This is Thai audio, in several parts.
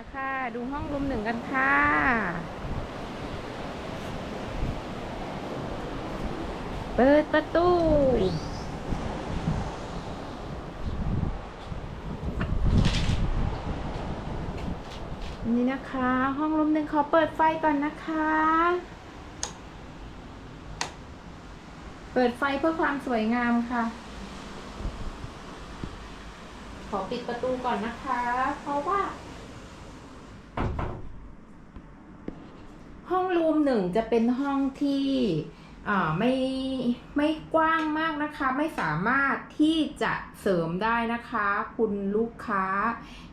มาค่ะ ดูห้องรูมหนึ่งกันค่ะ เปิดประตูนี่นะคะ ห้องรูมหนึ่งขอเปิดไฟก่อนนะคะ เปิดไฟเพื่อความสวยงามค่ะ ขอปิดประตูก่อนนะคะ เพราะว่า หนึ่งจะเป็นห้องที่ไม่ไม่กว้างมากนะคะ ไม่สามารถที่จะเสริมได้นะคะ คุณลูกค้า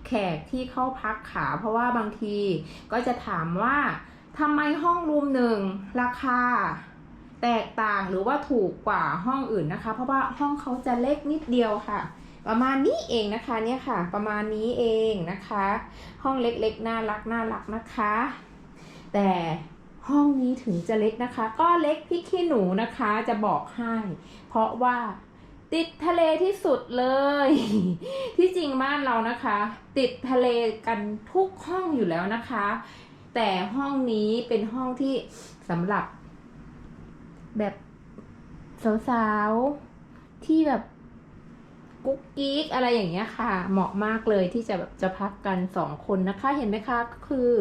แขกที่เข้าพักขา เพราะว่าบางทีก็จะถามว่าทำไมห้องรูมหนึ่งราคาแตกต่างหรือว่าถูกกว่าห้องอื่นนะคะ เพราะว่าห้องเขาจะเล็กนิดเดียวค่ะ ประมาณนี้เองนะคะเนี่ยค่ะ ประมาณนี้เองนะคะ ห้องเล็กๆน่ารักน่ารักนะคะ แต่ ห้องนี้ถึงจะเล็กนะคะ ก็เล็กพี่ขี้หนูนะคะจะบอกให้ เพราะว่าติดทะเลที่สุดเลย ที่จริงบ้านเรานะคะ ติดทะเลกันทุกห้องอยู่แล้วนะคะ แต่ห้องนี้เป็นห้องที่สำหรับ แบบสาวๆที่แบบกุ๊กกิ๊กอะไรอย่างเงี้ยค่ะ เหมาะมากเลยที่จะแบบจะพักกันสองคนนะคะ เห็นไหมคะก็คือ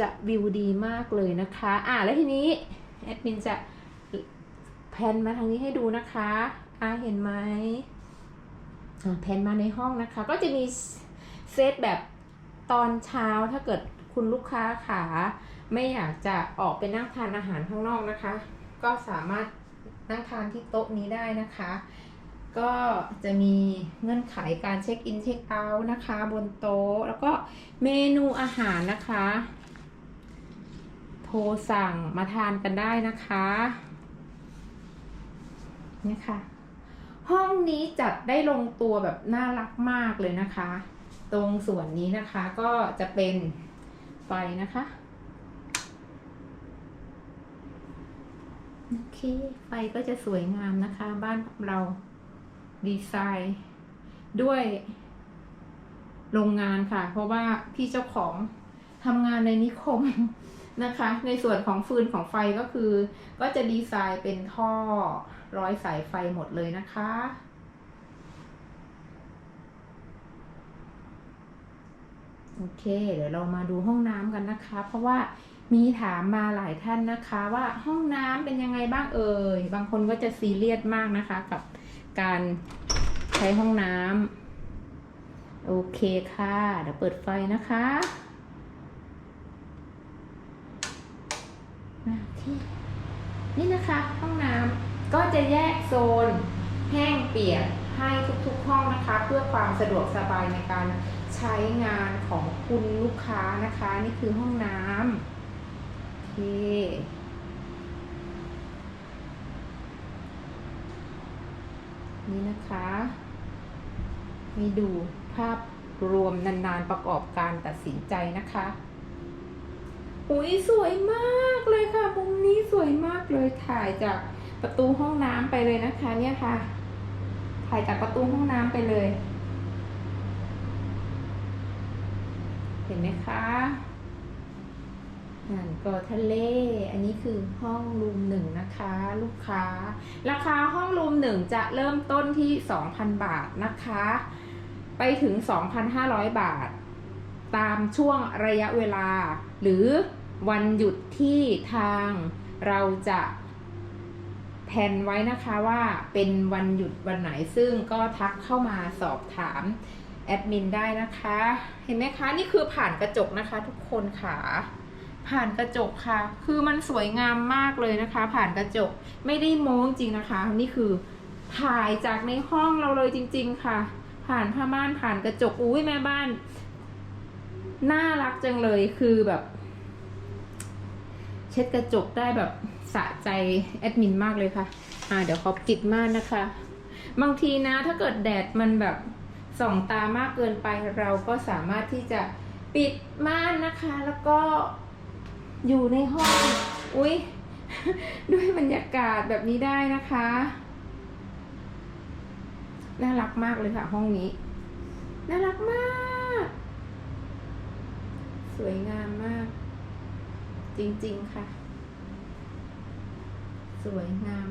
จะวิวดีมากเลยนะคะ อ่าแล้วทีนี้แอดมินจะแพนมาทางนี้ให้ดูนะคะอ่าเห็นไหมอ่าแพนมาในห้องนะคะ ก็จะมีเซตแบบตอนเช้าถ้าเกิดคุณลูกค้าขาไม่อยากจะออกไปนั่งทานอาหารข้างนอกนะคะ ก็สามารถนั่งทานที่โต๊ะนี้ได้นะคะ ก็จะมีเงื่อนไขการเช็คอินเช็คเอาท์นะคะ บนโต๊ะ แล้วก็เมนูอาหารนะคะ โทรสั่งมาทานกันได้นะคะเนี่ยค่ะ ห้องนี้จัดได้ลงตัวแบบน่ารักมากเลยนะคะ ตรงส่วนนี้นะคะก็จะเป็นไฟนะคะโอเคไฟก็จะสวยงามนะคะ บ้านเราดีไซน์ด้วยโรงงานค่ะ เพราะว่าพี่เจ้าของทำงานในนิคม นะคะ ในส่วนของฟืนของไฟก็คือ ก็จะดีไซน์เป็นท่อร้อยสายไฟหมดเลยนะคะ โอเค เดี๋ยวเรามาดูห้องน้ำกันนะคะ เพราะว่ามีถามมาหลายท่านนะคะว่าห้องน้ำเป็นยังไงบ้างเอ่ย บางคนก็จะซีเรียสมากนะคะกับการใช้ห้องน้ำโอเคค่ะ เดี๋ยวเปิดไฟนะคะ โอเคนี่นะคะห้องน้ำก็จะแยกโซน แห้งเปียกให้ทุกๆห้องนะคะ เพื่อความสะดวกสบายในการใช้งานของคุณลูกค้านะคะ นี่คือห้องน้ำโอเคนี่นะคะมีดูภาพรวมนานๆประกอบการตัดสินใจนะคะ อุ้ยสวยมากเลยค่ะ มุมนี้สวยมากเลยถ่ายจากประตูห้องน้ำไปเลยนะคะ เนี่ยค่ะ ถ่ายจากประตูห้องน้ำไปเลย เห็นไหมคะนั่นก็ทะเล อันนี้คือห้องรูมหนึ่งนะคะ ลูกค้า ราคาห้องรูมหนึ่งจะเริ่มต้นที่ 2,000 บาทนะคะ ไปถึง 2,500 บาท ตามช่วงระยะเวลาหรือ วันหยุดที่ทางเราจะแผนไว้นะคะว่าเป็นวันหยุดวันไหนซึ่งก็ทักเข้ามาสอบถามแอดมินได้นะคะ เห็นไหมคะนี่คือผ่านกระจกนะคะ ทุกคนค่ะ ผ่านกระจกค่ะ คือมันสวยงามมากเลยนะคะ ผ่านกระจกไม่ได้โม้จริงนะคะ นี่คือถ่ายจากในห้องเราเลยจริง ๆ ค่ะ ผ่านผ้าม่านผ่านกระจกอุ้ยแม่บ้านน่ารักจังเลยคือแบบ ช็ดกระจกได้แบบสะใจแอดมินมากเลยค่ะ อ่าเดี๋ยวเขาปิดม่านนะคะ บางทีนะถ้าเกิดแดดมันแบบส่องตามากเกินไปเราก็สามารถที่จะปิดม่านนะคะ แล้วก็อยู่ในห้อง อุ้ยด้วยบรรยากาศแบบนี้ได้นะคะ น่ารักมากเลยค่ะ ห้องนี้ น่ารักมาก สวยงามมาก จริง ๆ ค่ะ สวยงาม